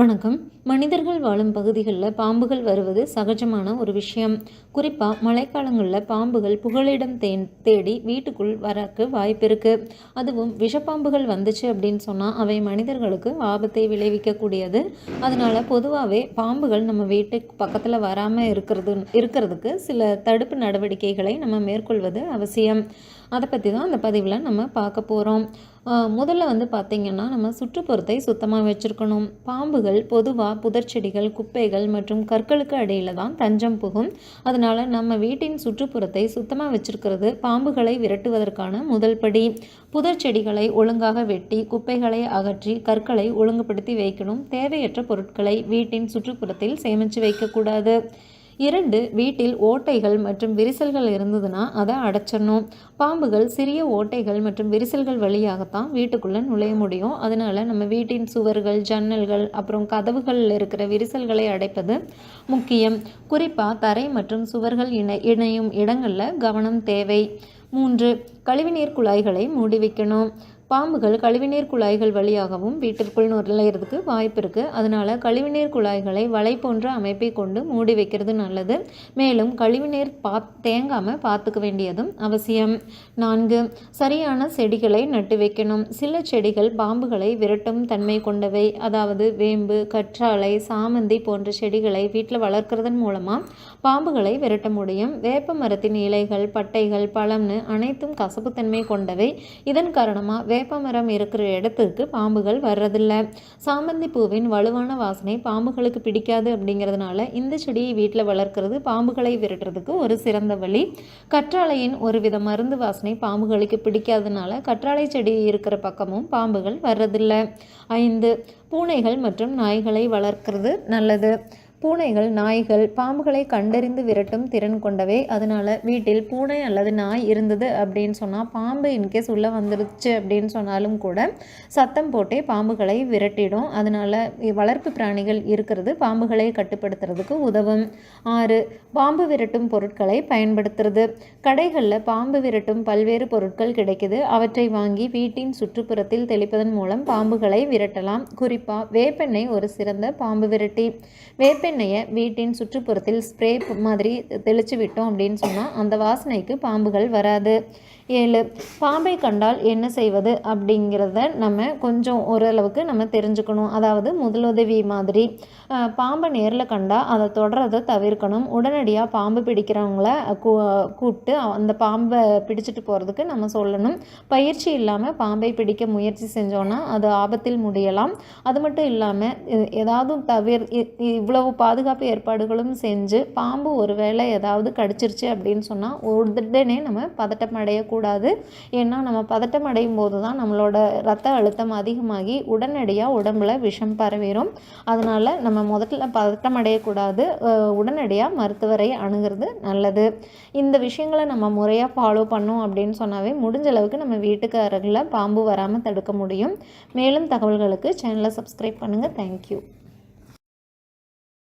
வணக்கம். மனிதர்கள் வாழும் பகுதிகளில் பாம்புகள் வருவது சகஜமான ஒரு விஷயம். குறிப்பாக மழைக்காலங்களில் பாம்புகள் புகழிடம் தே தேடி வீட்டுக்குள் வரக்கு வாய்ப்பு இருக்குது அதுவும் விஷப்பாம்புகள் வந்துச்சு அப்படின்னு சொன்னால் அவை மனிதர்களுக்கு ஆபத்தை விளைவிக்கக்கூடியது. அதனால் பொதுவாகவே பாம்புகள் நம்ம வீட்டுக்கு பக்கத்தில் வராமல் இருக்கிறது இருக்கிறதுக்கு சில தடுப்பு நடவடிக்கைகளை நம்ம மேற்கொள்வது அவசியம். அதை பற்றி தான் அந்த பதிவில் நம்ம பார்க்க போகிறோம் முதல்ல வந்து பார்த்திங்கன்னா நம்ம சுற்றுப்புறத்தை சுத்தமாக வச்சுருக்கணும். பாம்புகள் பொதுவாக புதர்ச்செடிகள் குப்பைகள் மற்றும் கற்களுக்கு அடியில் தான் தஞ்சம் புகும். அதனால் நம்ம வீட்டின் சுற்றுப்புறத்தை சுத்தமாக வச்சுருக்கிறது பாம்புகளை விரட்டுவதற்கான முதல் படி. புதர் செடிகளை ஒழுங்காக வெட்டி குப்பைகளை அகற்றி கற்களை ஒழுங்குபடுத்தி வைக்கணும். தேவையற்ற பொருட்களை வீட்டின் சுற்றுப்புறத்தில் சேமித்து வைக்கக்கூடாது. இரண்டு வீட்டில் ஓட்டைகள் மற்றும் விரிசல்கள் இருந்ததுன்னா அதை அடைச்சிடணும். பாம்புகள் சிறிய ஓட்டைகள் மற்றும் விரிசல்கள் வழியாகத்தான் வீட்டுக்குள்ளே நுழைய முடியும். அதனால் நம்ம வீட்டின் சுவர்கள் ஜன்னல்கள் அப்புறம் கதவுகளில் இருக்கிற விரிசல்களை அடைப்பது முக்கியம். குறிப்பாக தரை மற்றும் சுவர்கள் இணை இணையும் இடங்களில் கவனம் தேவை. மூன்று கழிவுநீர் குழாய்களை மூடி வைக்கணும். பாம்புகள் கழிவுநீர் குழாய்கள் வழியாகவும் வீட்டிற்குள் நுழையிறதுக்கு வாய்ப்பு இருக்குது அதனால் கழிவுநீர் குழாய்களை வலை போன்ற அமைப்பை கொண்டு மூடி வைக்கிறது நல்லது. மேலும் கழிவுநீர் பா தேங்காமல் பார்த்துக்க வேண்டியதும் அவசியம். நான்கு சரியான செடிகளை நட்டு வைக்கணும். சில செடிகள் பாம்புகளை விரட்டும் தன்மை கொண்டவை. அதாவது வேம்பு கற்றாழை சாமந்தி போன்ற செடிகளை வீட்டில் வளர்க்குறதன் மூலமாக பாம்புகளை விரட்ட முடியும். வேப்ப மரத்தின் இலைகள் பட்டைகள் பழம்னு அனைத்தும் கசப்புத்தன்மை கொண்டவை. இதன் காரணமாக வேப்பமரம் இருக்கிற இடத்துக்கு பாம்புகள் வர்றதில்ல. சாமந்தி பூவின் வலுவான வாசனை பாம்புகளுக்கு பிடிக்காது அப்படிங்கிறதுனால இந்த செடியை வீட்டில் வளர்க்குறது பாம்புகளை விரட்டுறதுக்கு ஒரு சிறந்த வழி. கற்றாழையின் ஒரு வித மருந்து வாசனை பாம்புகளுக்கு பிடிக்காதனால கற்றாழை செடி இருக்கிற பக்கமும் பாம்புகள் வர்றதில்லை. ஐந்து பூனைகள் மற்றும் நாய்களை வளர்க்குறது நல்லது. பூனைகள் நாய்கள் பாம்புகளை கண்டறிந்து விரட்டும் திறன் கொண்டவை. அதனால் வீட்டில் பூனை அல்லது நாய் இருந்தது அப்படின்னு சொன்னால் பாம்பு இன்கேஸ் உள்ளே வந்துருச்சு அப்படின்னு சொன்னாலும் கூட சத்தம் போட்டே பாம்புகளை விரட்டிடும். அதனால் வளர்ப்பு பிராணிகள் இருக்கிறது பாம்புகளை கட்டுப்படுத்துறதுக்கு உதவும். ஆறு பாம்பு விரட்டும் பொருட்களை பயன்படுத்துறது. கடைகளில் பாம்பு விரட்டும் பல்வேறு பொருட்கள் கிடைக்குது. அவற்றை வாங்கி வீட்டின் சுற்றுப்புறத்தில் தெளிப்பதன் மூலம் பாம்புகளை விரட்டலாம். குறிப்பாக வேப்பெண்ணெய் ஒரு சிறந்த பாம்பு விரட்டி. வேப்பெண்ணெய் வேப்பெண்ணெயை வீட்டின் சுற்றுப்புறத்தில் ஸ்ப்ரே மாதிரி தெளித்து விட்டோம் அப்படின்னு சொன்னால் அந்த வாசனைக்கு பாம்புகள் வராது. ஏழு பாம்பை கண்டால் என்ன செய்வது அப்படிங்கிறத நம்ம கொஞ்சம் ஓரளவுக்கு நம்ம தெரிஞ்சுக்கணும். அதாவது முதலுதவி மாதிரி. பாம்பை நேரில் கண்டால் அதை தொடரதை தவிர்க்கணும். உடனடியாக பாம்பு பிடிக்கிறவங்கள கூ கூப்பிட்டு அந்த பாம்பை பிடிச்சிட்டு போகிறதுக்கு நம்ம சொல்லணும். பயிற்சி இல்லாமல் பாம்பை பிடிக்க முயற்சி செஞ்சோன்னா அது ஆபத்தில் முடியலாம். அது மட்டும் இல்லாமல் ஏதாவது தவிர இவ்வளவு பாதுகாப்பு ஏற்பாடுகளும் செஞ்சு பாம்பு ஒரு வேளை ஏதாவது கடிச்சிருச்சு அப்படின்னு சொன்னால் உடனே நம்ம பதட்டம் அடையக்கூடாது. ஏன்னா நம்ம பதட்டம் அடையும் போது தான் நம்மளோட ரத்த அழுத்தம் அதிகமாகி உடனடியாக உடம்புல விஷம் பரவிடும் அதனால் நம்ம முதல்ல பதட்டம் அடையக்கூடாது. உடனடியாக மருத்துவரை அணுகிறது நல்லது. இந்த விஷயங்களை நம்ம முறையாக ஃபாலோ பண்ணோம் அப்படின்னு சொன்னாவே முடிஞ்ச அளவுக்கு நம்ம வீட்டுக்கு அருகில் பாம்பு வராமல் தடுக்க முடியும். மேலும் தகவல்களுக்கு சேனலை சப்ஸ்கிரைப் பண்ணுங்கள் தேங்க்யூ